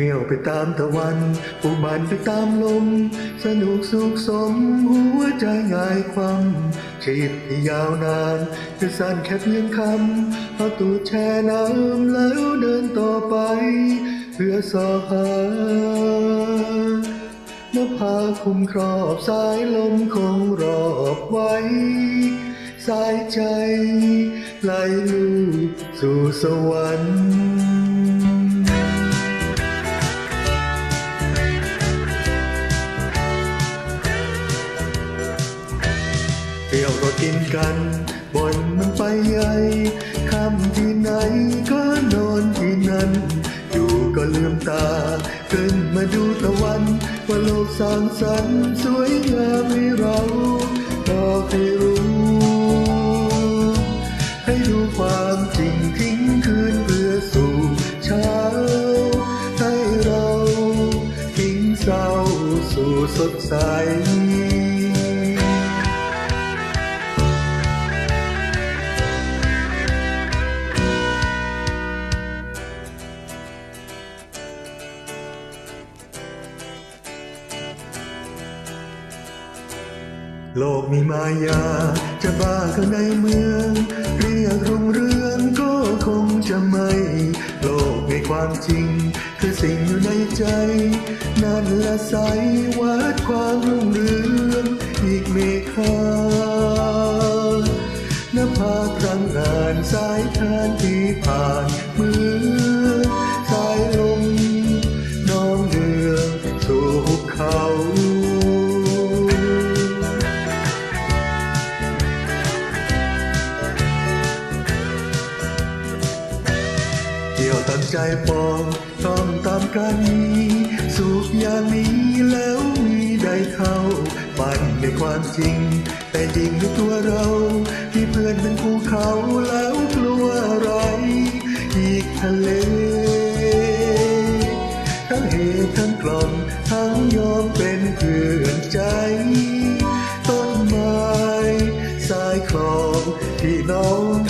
ที่ยวไปตามตะวันปลูกมันไปตามลม สนุกสุขสม หัวใจง่ายความชีพที่ยาวนานจะสั้นแค่เพียงคำเอาตูดแช่น้ำแล้วเดินต่อไป เพื่อสอหานภาคุมครอบสายลมคงรอบไว้ สายใจไหลลูกสู่สวรรค์ เที่ยวก็กินกันบนมันไปใหญ่คำที่ไหนก็นอนที่นั่นอยู่ก็ลืมตา ขึ้นมาดูตะวัน ว่าโลกสร้างสรรค์สวยงามให้เราบอกให้รู้ ให้ดูความจริงทิ้งคืนเพื่อสู่เช้า ให้เราทิ้งเศร้าสู่สดใส โลกมีมายา จะบ้าก็ในเมือง เรียกรุ่งเรืองก็คงจะไม่ โลกในความจริง คือสิ่งอยู่ในใจ นั่นละใสวัดความรุ่งเรืองอีกเมฆา ตั้งใจปองต้องตามกันนี้สุขอย่างนี้แล้วมีได้เข้าปั่นในความจริง แต่จริงในตัวเรา ที่เพื่อนเป็นภูเขาแล้วกลัวอะไรอีกทะเล ทั้งเหตุทั้งกล่อมทั้งยอมเป็นเพื่อนใจ ต้นไม้สายคลองที่น้อง